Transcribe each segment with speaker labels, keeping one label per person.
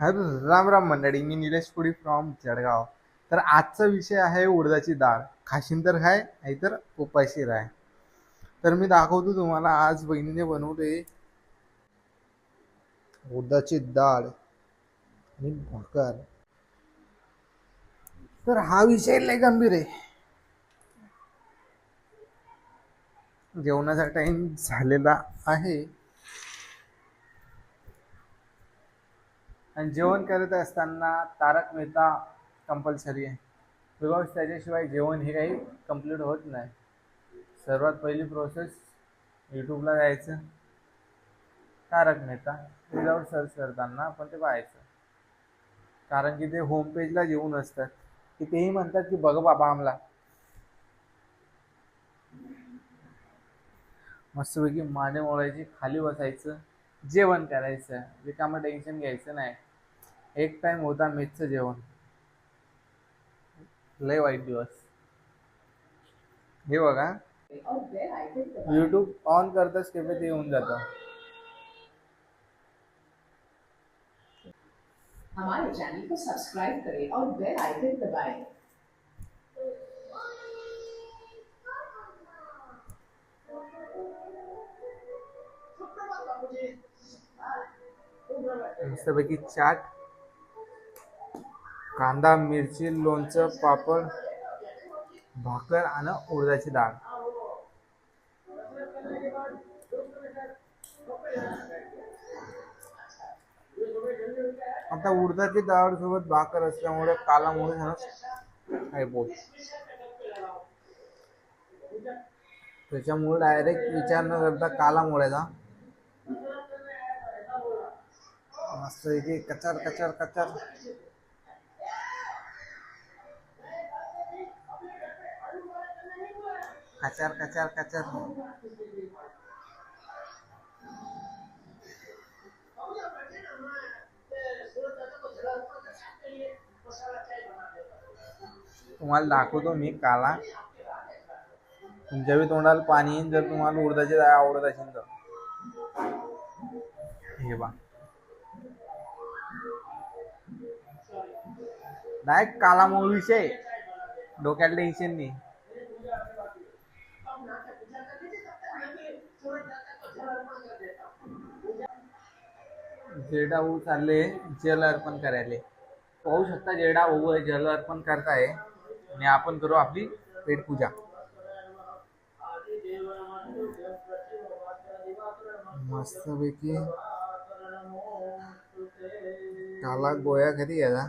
Speaker 1: Hello Ram Ram मंडळी मी निलेश पुडी from Jalgaon. तर आजचा विषय आहे उडदाची डाळ. खाशीन तर खाय नाहीतर उपाशी राय. तर मी दाखवतो तुम्हाला आज बहिणीने बनवले उडदाची डाळ आणि भाकर. तर हा विषय लय गंभीर आहे. जेवणाचा टाइम झालेला आहे. आणि जेवण करत असताना तारक मेहता कंपल्सरी आहे. बिकॉज त्याच्याशिवाय जेवण हे काही कंप्लीट होत नाही. सर्वात पहिली प्रोसेस यूट्यूबला जायचं. तारक मेहता विदाऊट सर्च करताना आपण ते पाहायचं. कारण की ते होम पेजला येऊन असतात. की तेही म्हणतात की बघ बाबा आम्हाला. मस्तपैकी माने मोडायची खाली बसायचं. जेवण करायचं. रिकामं टेन्शन घ्यायचं नाही. एक टाइम होता मेसचं जेवण. लय वाईट दिवस. हे बघा. युट्यूब ऑन करताच केव्हा ते येऊन जातं.
Speaker 2: हमारे चैनल को सब्सक्राइब करें और बेल आइकन दबाएं।
Speaker 1: मस्तपैकी चाट कांदा मिरची लोणचं पापड भाकर आणि उडदाची डाळ. आता उडदाची डाळ सोबत भाकर असल्यामुळे कालामुळे आहे बोल. त्याच्यामुळे डायरेक्ट विचार न करता काला मोडायचा. मस्त इथे कचार कचार कचार कचर कचर कचार. तुम्हाला दाखवतो मी काला. तुमच्या बी तोंडाला पाणी येईन जर तुम्हाला उडदाची जाय आवडत असेल तर. हे बा डायरेक्ट काला मूळ विषय डोक्याला टेन्शन नाही. जेडा ऊ चालले जल अर्पण करायले. पाहू शकता जेडा भाऊ आहे जल अर्पण करताय. आणि आपण करू आपली पेट पूजा. मस्तपैकी काला गोया कधी याचा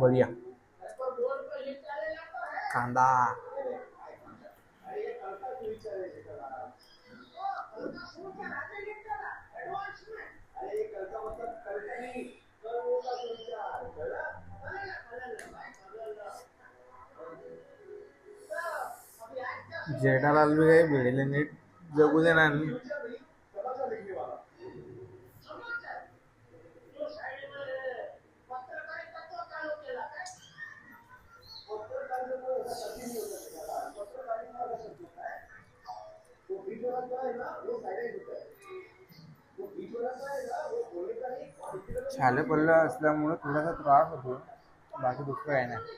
Speaker 1: बढिया। कांदा। जेठालाल बी काही भिडले नीट जगू देणार नाही छाले पडलं असल्यामुळे थोडासा त्रास होतो. बाकी दुसरं काही नाही.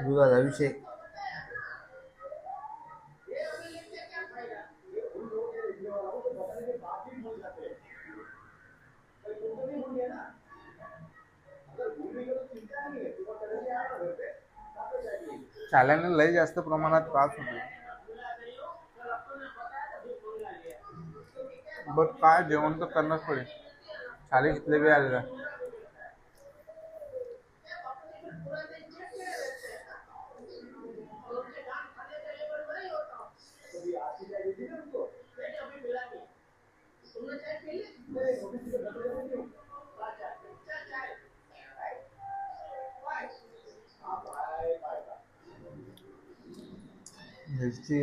Speaker 1: दुधाचा अभिषेक चाल्याने लय जास्त प्रमाणात त्रास होतो बट काय जेवण तर करणंच पडेल चाले कितले बी आलेला. मिरची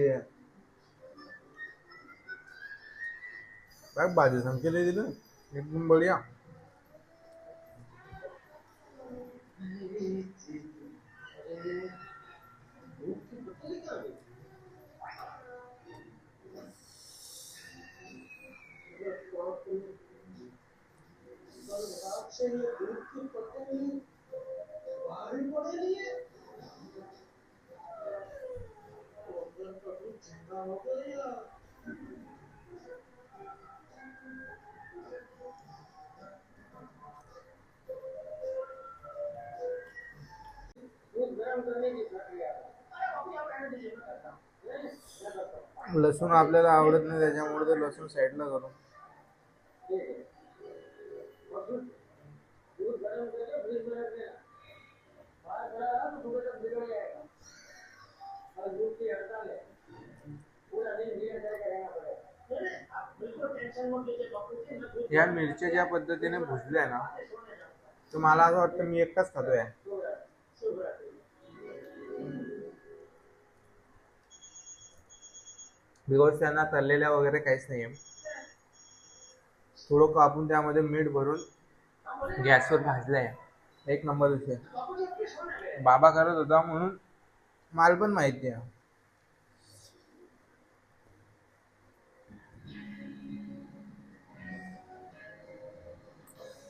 Speaker 1: काय भाजी संकेले दिलं एकदम बढिया लसूण आपल्याला आवडत नाही त्याच्यामुळे ते लसूण साईडला करू या मिरच्या ज्या पद्धतीने भुजल्या ना तर मला असं वाटतं मी एकटाच खातोय. बिकॉज त्यांना तळलेल्या वगैरे काहीच नाहीये. थोडं कापून त्यामध्ये मीठ भरून गॅसवर भाजलंय. एक नंबर विषय. बाबा करत होता म्हणून माल पण माहिती आहे.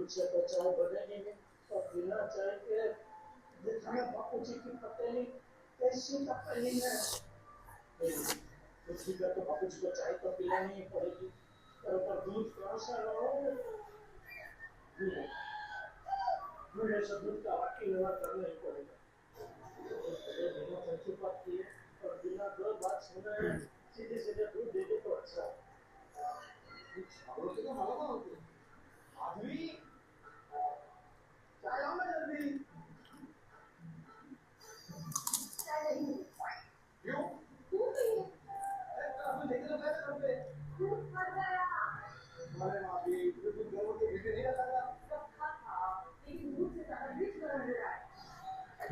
Speaker 3: दूध से बचाव बनेगी तो बिना चाय के देखना बापू जी की पतेली कैसी पतेली है कुछ तो बापू जी को चाय तो पिलानी ही पड़ेगी पर ऊपर दूध कहाँ से लाओगे दूध ऐसा दूध का बाकी व्यवहार करना ही पड़ेगा तो बिना बात किए और बिना दो बात सुने सीधे सीधे दूध दे दे तो अच्छा आदमी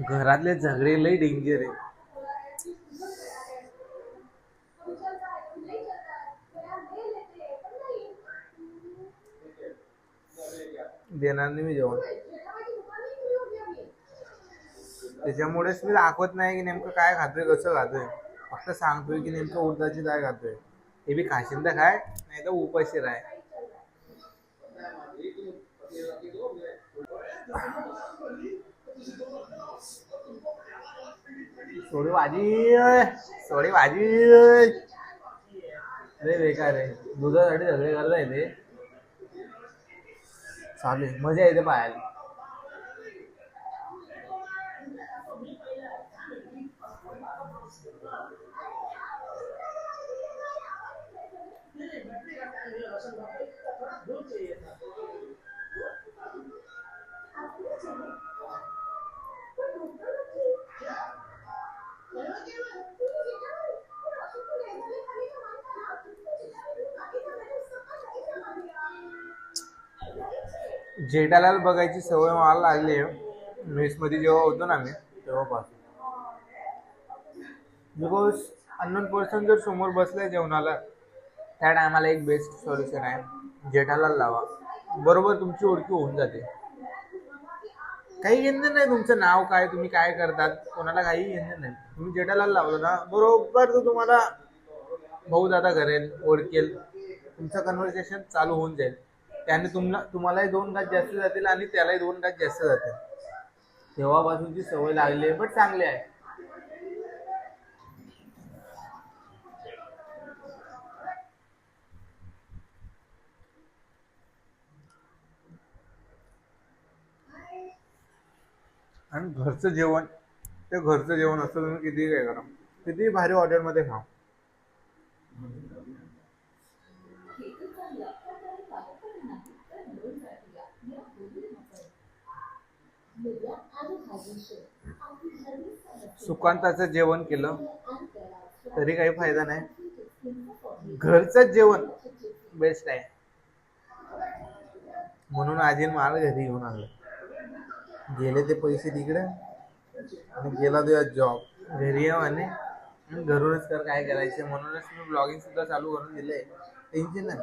Speaker 1: घरातले झगडे लय डेंजर आहे. देणार नाही मी जेवण. त्याच्यामुळेच मी दाखवत नाही की नेमकं काय खातोय कसं खातोय. फक्त सांगतोय की नेमकं उडदाची डाळ खातोय. हे बी खाशील तर खाय नाही तर उपाशी राय सोडी भाजी सोडी भाजी अरे बेकार आहे. दुधासाठी सगळे करता येते. चालेल मजा येते पाहायला. जेठालाल बघायची सवय मला लागली आहे. मेसमध्ये जेव्हा होतो ना मी तेव्हापासून. बिकॉज अननोन पर्सन जर समोर बसलाय जेवणाला त्या टायमाला एक बेस्ट सोल्युशन आहे. जेठाला लावा. बरोबर तुमची ओळखी होऊन जाते. काही घेणं नाही तुमचं नाव काय तुम्ही काय करतात कोणाला काही घेणं नाही. तुम्ही जेठाला लावलं ना बरोबर तो तुम्हाला भाऊ दादा करेल ओळखेल. तुमचं कन्व्हर्सेशन चालू होऊन जाईल. त्याने तुम्हाला तुम्हालाही दोन गाज जास्त जातील आणि त्यालाही दोन गाज जास्त जातील. तेव्हापासूनची सवय लागली आहे बट चांगली आहे. आणि घरचं जेवण ते घरचं जेवण असतं तुम्ही किती काय करा. किती भारी हॉटेलमध्ये खा सुकांताचं जेवण केलं तरी काही फायदा नाही. घरचं जेवण बेस्ट आहे. म्हणून आजीन मला घरी घेऊन आलं. गेले ते पैसे तिकडे आणि गेला तो जॉब घरी येऊ आणि घरूनच कर काय करायचे म्हणूनच मी ब्लॉगिंग सुद्धा चालू करून दिले टेन्शन नाही.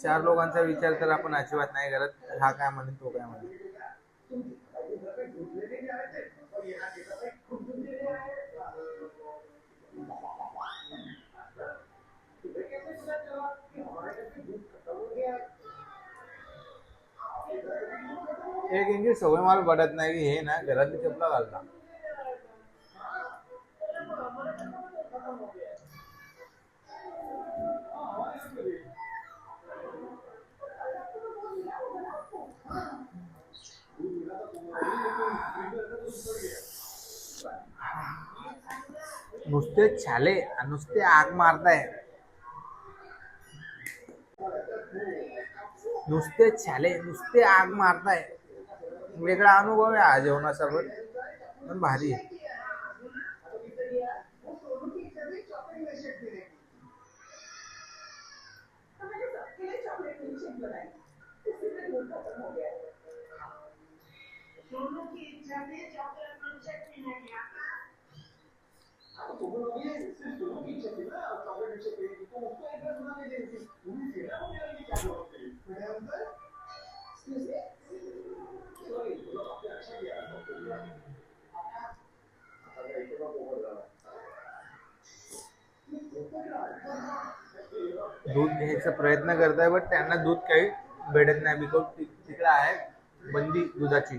Speaker 1: चार लोकांचा विचार तर आपण अजिबात नाही करत. हा काय म्हणे तो काय म्हणे. एक इंची सवय मला पडत नाही की हे ना घरातली चपला घालता. नुसते छाले आणि नुसते आग मारताय. नुसते छाले नुसते आग मारताय. वेगळा अनुभव आहे हा जेवणाचा पण भारी आहे
Speaker 3: Excuse me?
Speaker 1: दूध घ्यायचा प्रयत्न करताय बट त्यांना दूध काही भेटत नाही बिकॉज तिकडे आहे बंदी दुधाची.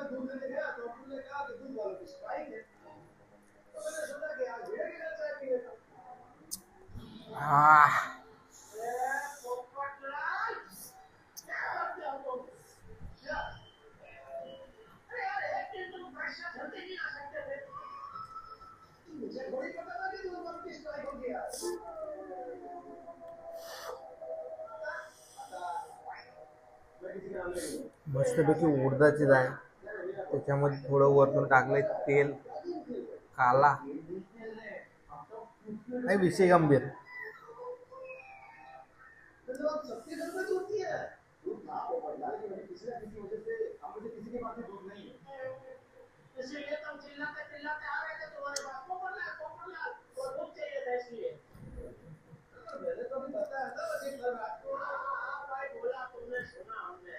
Speaker 3: Ah.
Speaker 1: मस्तपैकी उडदाची डाळ त्याच्यामध्ये थोडं वरतून टाकलंय तेल काला. नाही विषय गंभीर.
Speaker 3: तो अब होती है दूध कहाँ को पड़ता है लेकिन किसी ना किसी वजह से हम मुझे किसी के पास भी दूध नहीं है इसीलिए तुम चिल्लाते चिल्लाते आ रहे थे तुम्हारे पास पोपटलाल पोपटलाल वो दूध चाहिए था इसलिए तो मैंने तो अभी बताया था बस एक कल रात को हाँ, हाँ, भाई बोला तुमने सुना हमने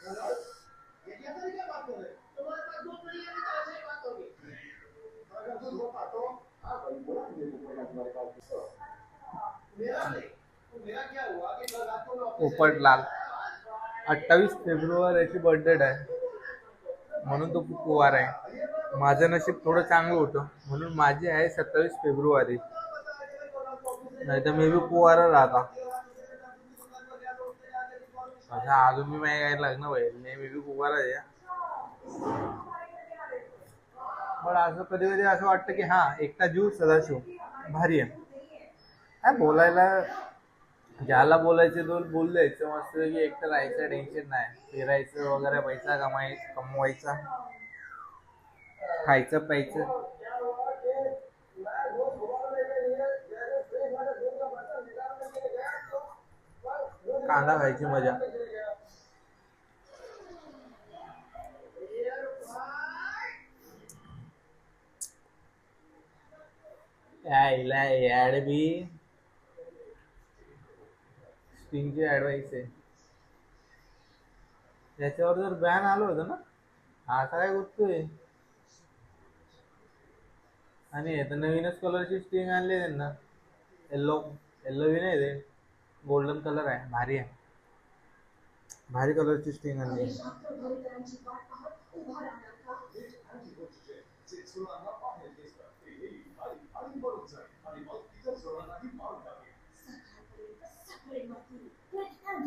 Speaker 3: हेलो ये क्या तरीके बात कर रहे हो? तुम्हारे पास दूध नहीं है तो ऐसे ही बात होगी अगर दूध होता तो हाँ भाई बोला मुझे दूध नहीं है तुम्हारे पास मेरा नहीं तो मेरा क्या हुआ कि कल रात को मैं ऑफिस से
Speaker 1: पोपटलाल. अठ्ठावीस फेब्रुवारीची बर्थडे आहे. म्हणून तो कुवार आहे. माझं नशीब थोडं चांगलं होतं. म्हणून माझी आहे सत्तावीस फेब्रुवारी. नाही तर मी बी कुवारा राहता. अच्छा अजून मी माझ्या काही लग्न होईल नाही मी बी कुवारा आहे. पण असं कधी कधी असं वाटतं की हा एकटा जीव सदाशिव. भारी आहे. काय बोलायला
Speaker 3: ज्याला बोलायचे दोन बोल द्यायचं मस्त की एकटं राहायचं टेन्शन नाही. फिरायचं वगैरे पैसा कमाय कमवायचा. खायचं प्यायचं. कांदा खायची मजा. यायला याड बी. स्टिंगची ऍडवाईस आहे. त्याच्यावर जर बॅन आलं होतं ना हा आता काय करतोय आणि हे तर नवीनच कलरची स्टिंग आणली आहे त्यांना येल्लो येल्लो बी नाही ते. गोल्डन कलर आहे भारी आहे. भारी कलरची स्टिंग आणली. आहे.
Speaker 4: देशांतर्गतरांची वाट पाहत उभा राहणार का सकाळपर्यंत सगळे मजूर Quick Anti-Road Gel आता नव्वद रुपयांच्या पॅकमध्ये देखील
Speaker 5: क्या कर रहे हैं आप सीधे साधे दोस्त की कपड़े भेज कैसे नहीं निकाल सकते अरे जरा वो क्या हुआ कि मेरा बर्गर खेल रहा है तो उसे आउटर लेकर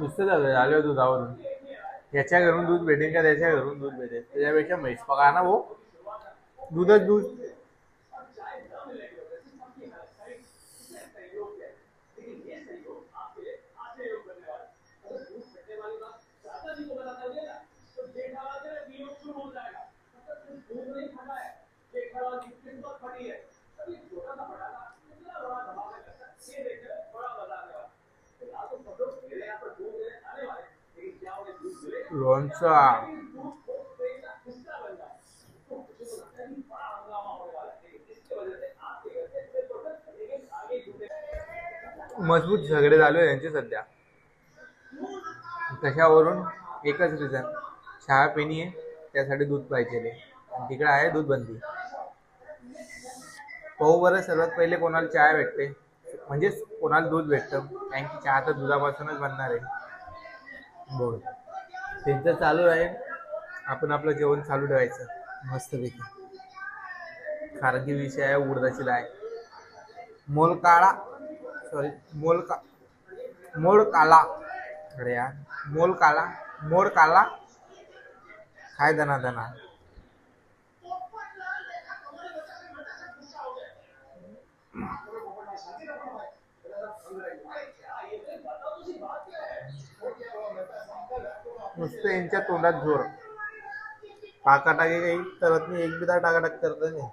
Speaker 3: नुसतं झालं आलो दुधावरून. याच्या घरून दूध भेटेल का? त्याच्या घरून दूध भेटेल त्याच्यापेक्षा म्हैस पका ना भाऊ. दूधच दूध. लोणचा मजबूत झगडे चालू आहे यांचे सध्या. कशावरून? एकच रिझन चहा पिणी आहे त्यासाठी दूध पाहिजे तिकडे आहे दूध बंदी पाहू बरं सर्वात पहिले कोणाला चहा भेटते? म्हणजेच कोणाला दूध भेटतं? कारण की चहा तर दुधापासूनच बनणार आहे. बोल. त्यांचं चालू राहील. आपण आपलं जेवण चालू ठेवायचं. मस्तपैकी. कारण की विषय आहे उडदाची लाय मोल काळा सॉरी मोल का मोड काला अरे यार मोल काला मोड काला काय दना दना नुसतं यांच्या तोंडात झोर टाकाटाकी काही करत नाही एक बिदा टाकाटाक करत नाही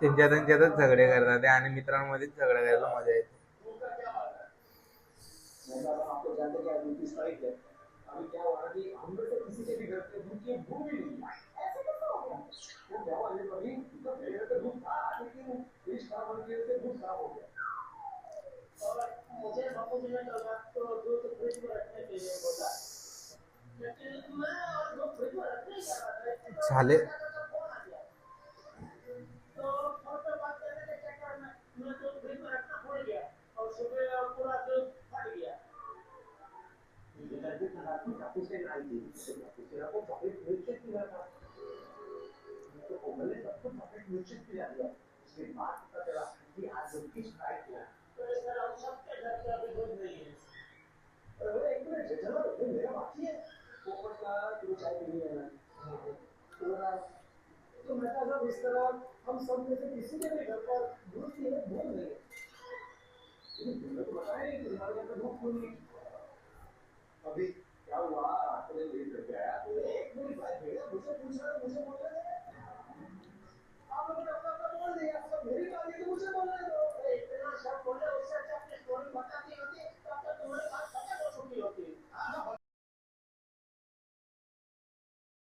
Speaker 3: त्यांच्या त्यांच्यातच झगडे करतात आणि मित्रांमध्येच झगडे करायला मजा येते.
Speaker 5: झाले. तो मेहता साहब इस तरह हम सब में से किसी के भी घर पर दूध की है भूल गए बताए कि हमारे घर पर भूख खुली अभी क्या हुआ? आखिर लेट करके आया तो एक मेरी बात भैया मुझे पूछ रहा मुझे बोल रहा
Speaker 3: है। आप लोग